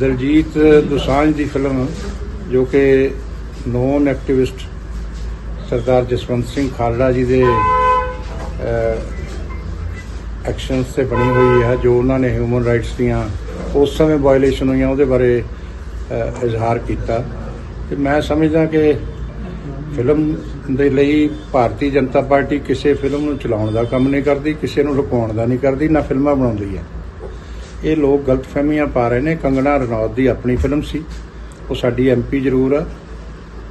ਦਲਜੀਤ ਦੋਸਾਂਝ ਦੀ film ਜੋ ਕਿ known activist Sardar Jaswant Singh Khalra ji ਦੇ ਐਕਸ਼ਨਸ ਤੇ ਬਣੀ ਹੋਈ ਹੈ, ਜੋ ਉਹਨਾਂ ਨੇ ਹਿਊਮਨ ਰਾਈਟਸ ਦੀਆਂ ਉਸ ਸਮੇਂ ਵਾਇਲੇਸ਼ਨ ਹੋਈਆਂ ਉਹਦੇ ਬਾਰੇ ਇਜ਼ਹਾਰ ਕੀਤਾ। ਤੇ ਮੈਂ ਸਮਝਦਾ ਕਿ ਫਿਲਮ ਦੇ ਲਈ ਭਾਰਤੀ ਜਨਤਾ ਪਾਰਟੀ ਕਿਸੇ ਫਿਲਮ ਨੂੰ ਚਲਾਉਣ ਦਾ ਕੰਮ ਨਹੀਂ ਕਰਦੀ, ਕਿਸੇ ਨੂੰ ਲੁਕਾਉਣ ਦਾ ਨਹੀਂ ਕਰਦੀ, ਨਾ ਫਿਲਮਾਂ ਬਣਾਉਂਦੀ ਹੈ। ਇਹ ਲੋਕ ਗਲਤਫਹਿਮੀਆਂ ਪਾ ਰਹੇ ਨੇ। ਕੰਗਣਾ ਰਣੌਤ ਦੀ ਆਪਣੀ ਫਿਲਮ ਸੀ। ਉਹ ਸਾਡੀ ਐਮਪੀ ਜ਼ਰੂਰ ਆ।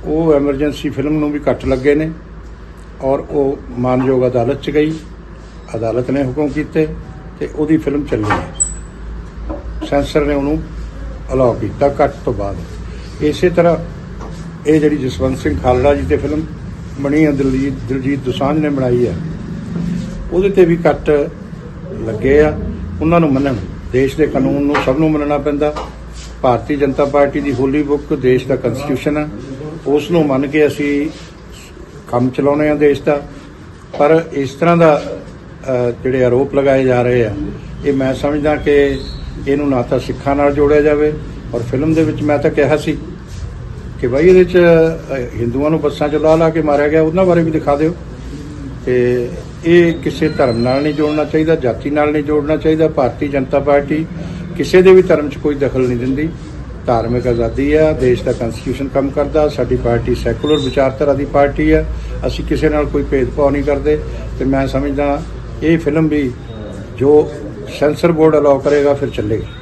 ਉਹ ਐਮਰਜੈਂਸੀ ਫਿਲਮ ਨੂੰ ਵੀ ਕੱਟ ਲੱਗੇ ਨੇ ਔਰ ਉਹ ਮਾਨਯੋਗ ਅਦਾਲਤ 'ਚ ਗਈ। ਅਦਾਲਤ ਨੇ ਹੁਕਮ ਕੀਤੇ ਤੇ ਉਹਦੀ ਫਿਲਮ ਚੱਲੀ ਹੈ। ਸੈਂਸਰ ਨੇ ਉਹਨੂੰ ਅਲਾਉ ਕੀਤਾ ਕੱਟ ਤੋਂ ਬਾਅਦ। ਇਸੇ ਤਰ੍ਹਾਂ ਇਹ ਜਿਹੜੀ ਜਸਵੰਤ ਸਿੰਘ ਖਾਲੜਾ ਜੀ ਤੇ ਫਿਲਮ ਬਣੀ ਹੈ, ਦਿਲਜੀਤ ਦਿਲਜੀਤ ਦੋਸਾਂਝ ਨੇ ਬਣਾਈ ਹੈ, ਉਹਦੇ ਤੇ ਵੀ ਕੱਟ ਲੱਗੇ ਆ। ਉਹਨਾਂ ਨੂੰ ਮੰਨਣ ਦੇਸ਼ ਦੇ ਕਾਨੂੰਨ ਨੂੰ ਸਭ ਨੂੰ ਮੰਨਣਾ ਪੈਂਦਾ। ਭਾਰਤੀ ਜਨਤਾ ਪਾਰਟੀ ਦੀ ਹੋਲੀ ਬੁੱਕ ਦੇਸ਼ ਦਾ ਕਨਸਟੀਟਿਊਸ਼ਨ ਹੈ ਉਸ ਨੂੰ ਮੰਨ ਕੇ ਅਸੀਂ ਕੰਮ ਚਲਾਉਣੇ ਆ ਦੇਸ਼ ਦਾ। ਪਰ ਇਸ ਤਰ੍ਹਾਂ ਦਾ ਜਿਹੜੇ ਆਰੋਪ ਲਗਾਏ ਜਾ ਰਹੇ ਆ, ਇਹ ਮੈਂ ਸਮਝਦਾ ਕਿ ਇਹਨੂੰ ਨਾ ਤਾਂ ਸਿੱਖਾਂ ਨਾਲ ਜੋੜਿਆ ਜਾਵੇ ਔਰ ਫਿਲਮ ਦੇ ਵਿੱਚ ਮੈਂ ਤਾਂ ਕਿਹਾ ਸੀ ਕਿ ਭਾਈ ਇਹਦੇ ਚ ਹਿੰਦੂਆਂ ਨੂੰ ਬੱਸਾਂ 'ਚ ਲਾ ਲਾ ਕੇ ਮਾਰਿਆ ਗਿਆ, ਉਹਨਾਂ ਬਾਰੇ ਵੀ ਦਿਖਾ ਦਿਓ। ਤੇ ਇਹ ਕਿਸੇ ਧਰਮ ਨਾਲ ਨਹੀਂ ਜੋੜਨਾ ਚਾਹੀਦਾ, ਜਾਤੀ ਨਾਲ ਨਹੀਂ ਜੋੜਨਾ ਚਾਹੀਦਾ, ਭਾਰਤੀ ਜਨਤਾ ਪਾਰਟੀ ਕਿਸੇ ਦੇ ਵੀ ਧਰਮ 'ਚ ਕੋਈ ਦਖਲ ਨਹੀਂ ਦਿੰਦੀ। ਧਾਰਮਿਕ ਆਜ਼ਾਦੀ ਆ, ਦੇਸ਼ ਦਾ ਕਨਸਟੀਟਿਊਸ਼ਨ ਕੰਮ ਕਰਦਾ, ਸਾਡੀ ਪਾਰਟੀ ਸੈਕੂਲਰ ਵਿਚਾਰਧਾਰਾ ਦੀ ਪਾਰਟੀ ਆ, ਅਸੀਂ ਕਿਸੇ ਨਾਲ ਕੋਈ ਭੇਦਭਾਵ ਨਹੀਂ ਕਰਦੇ। ਤੇ ਮੈਂ ਸਮਝਦਾ ਇਹ ਫਿਲਮ ਵੀ ਜੋ ਸੈਂਸਰ ਬੋਰਡ ਅਲਾਉ ਕਰੇਗਾ, ਫਿਰ ਚੱਲੇਗੀ।